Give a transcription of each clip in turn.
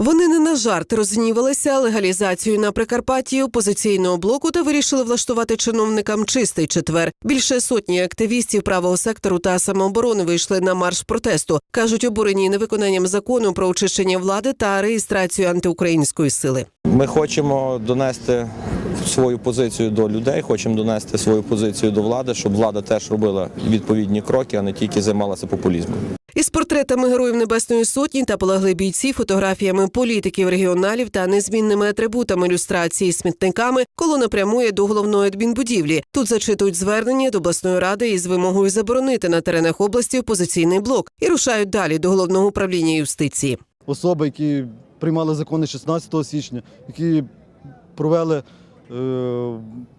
Вони не на жарт розгнівалися легалізацією на Прикарпатті опозиційного блоку та вирішили влаштувати чиновникам чистий четвер. Більше сотні активістів правого сектору та самооборони вийшли на марш протесту. кажуть, обурені невиконанням закону про очищення влади та реєстрацію антиукраїнської сили. Ми хочемо донести свою позицію до людей, хочемо донести свою позицію до влади, щоб влада теж робила відповідні кроки, а не тільки займалася популізмом. Із портретами героїв Небесної Сотні та полеглих бійців, фотографіями політиків, регіоналів та незмінними атрибутами ілюстрації смітниками колона прямує до головної адмінбудівлі. Тут зачитують звернення до обласної ради із вимогою заборонити на теренах області опозиційний блок і рушають далі до головного управління юстиції. особи, які приймали закони 16 січня, які провели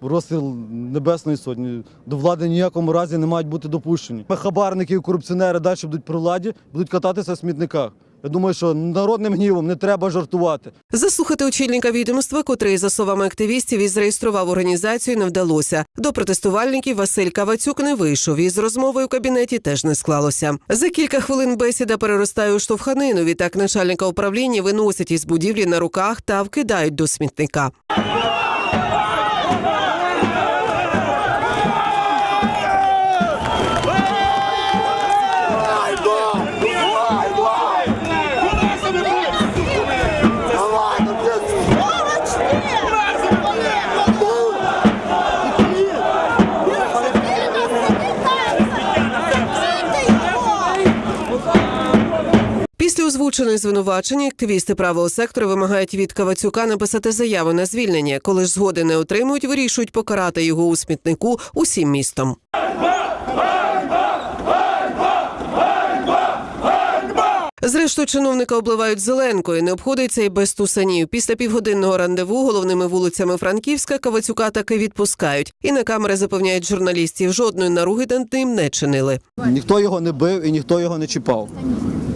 розстріл Небесної Сотні, до влади ніякому разі не мають бути допущені. Хабарники і корупціонери далі будуть при владі, будуть кататися в смітниках. Я думаю, що народним гнівом не треба жартувати. Заслухати очільника відомства, котрий, за словами активістів, і зареєстрував організацію, не вдалося. До протестувальників Василь Кавацюк не вийшов. І з розмовою в кабінеті теж не склалося. За кілька хвилин бесіда переростає у штовханину. Відтак начальника управління виносять із будівлі на руках та вкидають до смітника. Після озвученої звинувачення активісти правого сектору вимагають від Кавацюка написати заяву на звільнення. Коли ж згоди не отримують, вирішують покарати його у смітнику усім містом. Зрештою, чиновника обливають зеленкою. Не обходиться і без тусанів. Після півгодинного рандеву головними вулицями Франківська Кавацюка таки відпускають. І на камери запевняють журналістів, жодної наруги над ним не чинили. Ніхто його не бив і ніхто його не чіпав.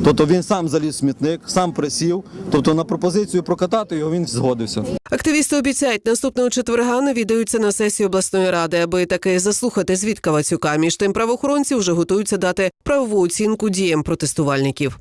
Тобто він сам заліз в смітник, сам присів. Тобто на пропозицію прокатати його він згодився. Активісти обіцяють, наступного четверга навідаються на сесію обласної ради, аби таки заслухати звідка Вацюка. Між тим правоохоронці вже готуються дати правову оцінку діям протестувальників.